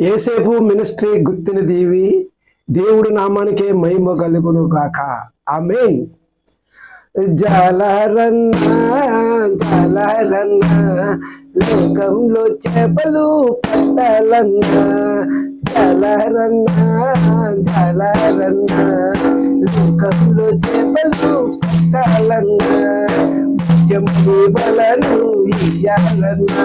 ఏసేపు ministry గుర్తిని దీవి దేవుడి నామానికే మహిమ కలుగును గాక. ఆమెన్. జాలరన్నా జాలరన్నా లోకంలో చేపలు పట్టాలన్నా జాలరన్నా లోకంలో చేపలు పట్టాలన్నా ముఖ్యం బలను ఇయ్యాలన్నా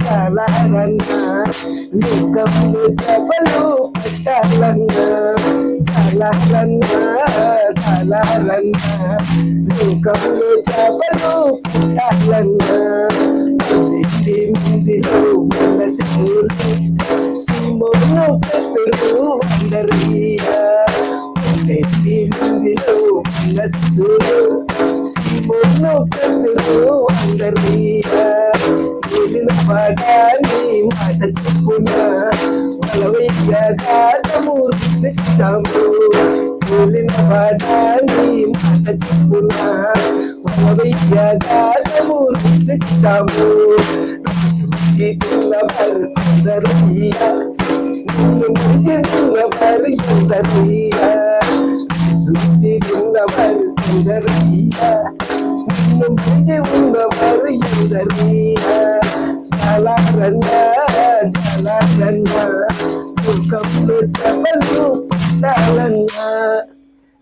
కాలారన్నా లోకములు చేపలు పెట్టాలన్నా చాలాలన్నా చాలాలన్నా లోకములు చేపలు పెట్టాలన్నా ఇంటి మన చూడు సీమోను పెద్దరు అందరియా మన మాట చెప్పునా బలవయ్య గానము తెచ్చాము వెళ్ళిన పాడాన్ని మాట చెప్పునా బలవయ్య గానము తెచ్చాము చేతుల భర్తరయ్యా నిన్ను ముంచిన భర్తరయ్యా సూచిన్న భర్తరయ్యా నిన్ను ముంచి ఉన్నవారు ఎందరయ్యా జలారన్నా జలారన్నా దుఃఖంలో చెప్పలు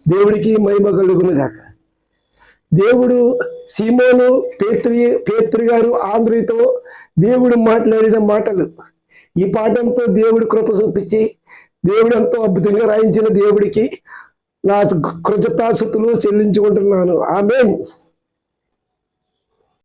దేవుడికి మహిమ కలుగును గాక. దేవుడు సీమోను పేత్రి పేత్రి గారు ఆంధ్రితో దేవుడు మాట్లాడిన మాటలు. ఈ పాఠంతో దేవుడు కృప చూపించి దేవుడు ఎంతో అద్భుతంగా రాయించిన దేవుడికి నా కృతజ్ఞతాసుతులు చెల్లించుకుంటున్నాను. ఆమె